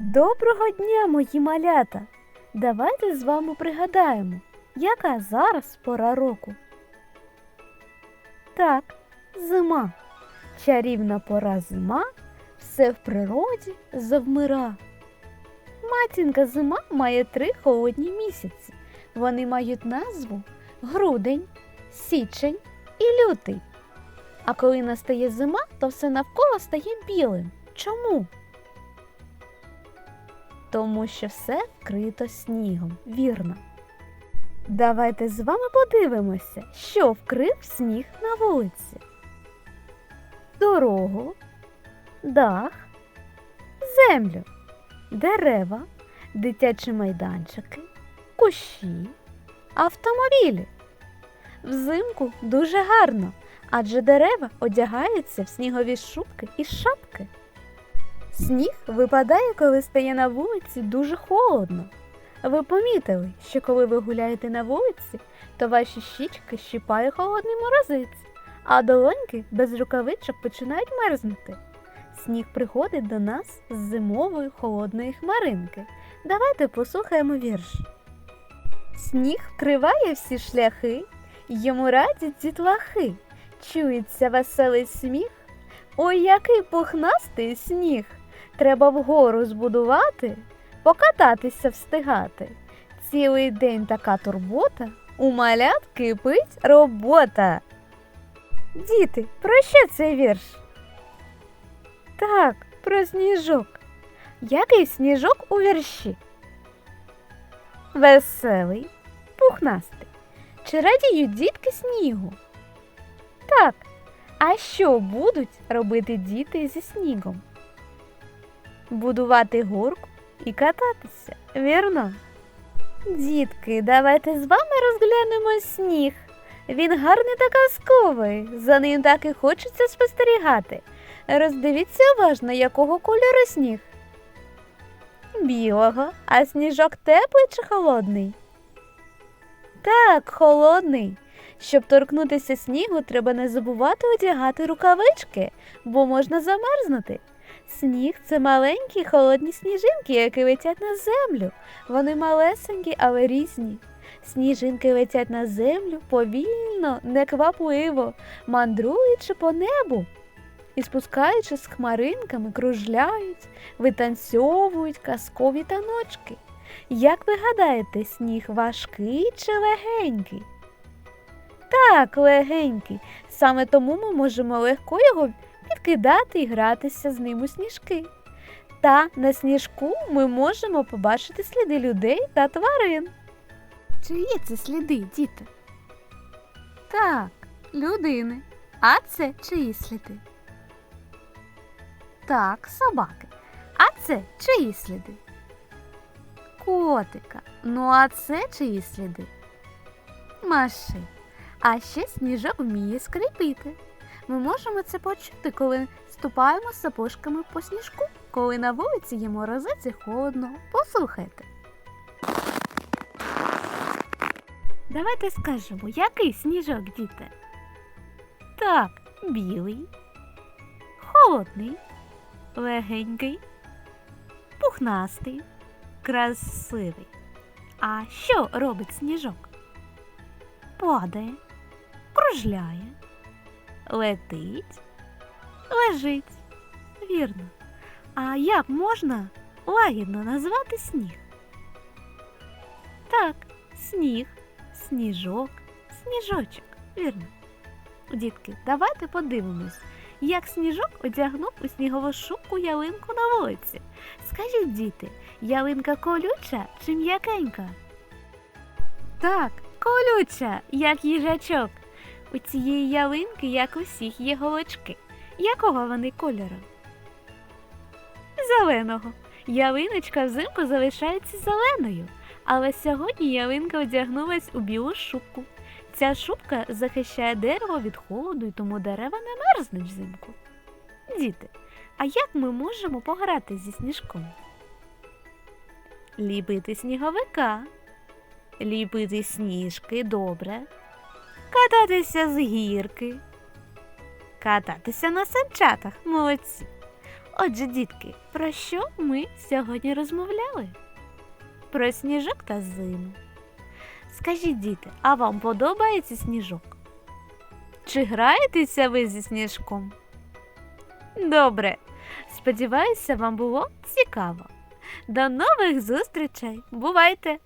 Доброго дня, мої малята! Давайте з вами пригадаємо, яка зараз пора року. Так, зима. Чарівна пора зима, все в природі завмира. Матінка зима має три холодні місяці. Вони мають назву грудень, січень і лютий. А коли настає зима, то все навколо стає білим. Чому? Тому що все вкрито снігом, вірно. Давайте з вами подивимося, що вкрив сніг на вулиці. Дорогу, дах, землю, дерева, дитячі майданчики, кущі, автомобілі. Взимку дуже гарно, адже дерева одягаються в снігові шубки і шапки. Сніг випадає, коли стає на вулиці дуже холодно. Ви помітили, що коли ви гуляєте на вулиці, то ваші щічки щипає холодний морозець, а долоньки без рукавичок починають мерзнути. Сніг приходить до нас з зимової холодної хмаринки. Давайте послухаємо вірш. Сніг вкриває всі шляхи, йому радять дітлахи. Чується веселий сміх. Ой, який пухнастий сніг! Треба вгору збудувати, покататися встигати. Цілий день така турбота, у малят кипить робота. Діти, про що цей вірш? Так, про сніжок. Який сніжок у вірші? Веселий, пухнастий. Чи радіють дітки снігу? Так. А що будуть робити діти зі снігом? Будувати горку і кататися, вірно? Дітки, давайте з вами розглянемо сніг. Він гарний та казковий, за ним так і хочеться спостерігати. Роздивіться уважно, якого кольору сніг. Білого, а сніжок теплий чи холодний? Так, холодний. Щоб торкнутися снігу, треба не забувати одягати рукавички, бо можна замерзнути. Сніг це маленькі холодні сніжинки, які летять на землю. Вони малесенькі, але різні. Сніжинки летять на землю повільно, неквапливо, мандруючи по небу. І спускаючись з хмаринками, кружляють, витанцьовують казкові таночки. Як ви гадаєте, сніг важкий чи легенький? Так, легенький. Саме тому ми можемо легко його підкидати і гратися з ним у сніжки. Та на сніжку ми можемо побачити сліди людей та тварин. Чиї це сліди, діти? Так, людини. А це чиї сліди? Так, собаки. А це чиї сліди? Котика. Ну а це чиї сліди? Машин. А ще сніжок вміє скрипіти. Ми можемо це почути, коли ступаємо сапожками по сніжку, коли на вулиці є морозець холодно. Послухайте. Давайте скажемо, який сніжок, діти? Так, білий, холодний, легенький, пухнастий, красивий. А що робить сніжок? Падає, кружляє, летить, лежить. Вірно. А як можна лагідно назвати сніг? Так, сніг, сніжок, сніжочок. Вірно. Дітки, давайте подивимось, як сніжок одягнув у снігову шубку ялинку на вулиці. Скажіть, діти, ялинка колюча чи м'якенька? Так, колюча, як їжачок. У цієї ялинки, як у всіх, є голочки. Якого вони кольору? Зеленого. Ялиночка взимку залишається зеленою, але сьогодні ялинка одягнулась у білу шубку. Ця шубка захищає дерево від холоду, і тому дерева не мерзнуть взимку. Діти, а як ми можемо пограти зі сніжком? Ліпити сніговика, ліпити сніжки добре, кататися з гірки, кататися на санчатах, молодці. Отже, дітки, про що ми сьогодні розмовляли? Про сніжок та зиму. Скажіть, діти, а вам подобається сніжок? Чи граєтеся ви зі сніжком? Добре. Сподіваюся, вам було цікаво. До нових зустрічей. Бувайте!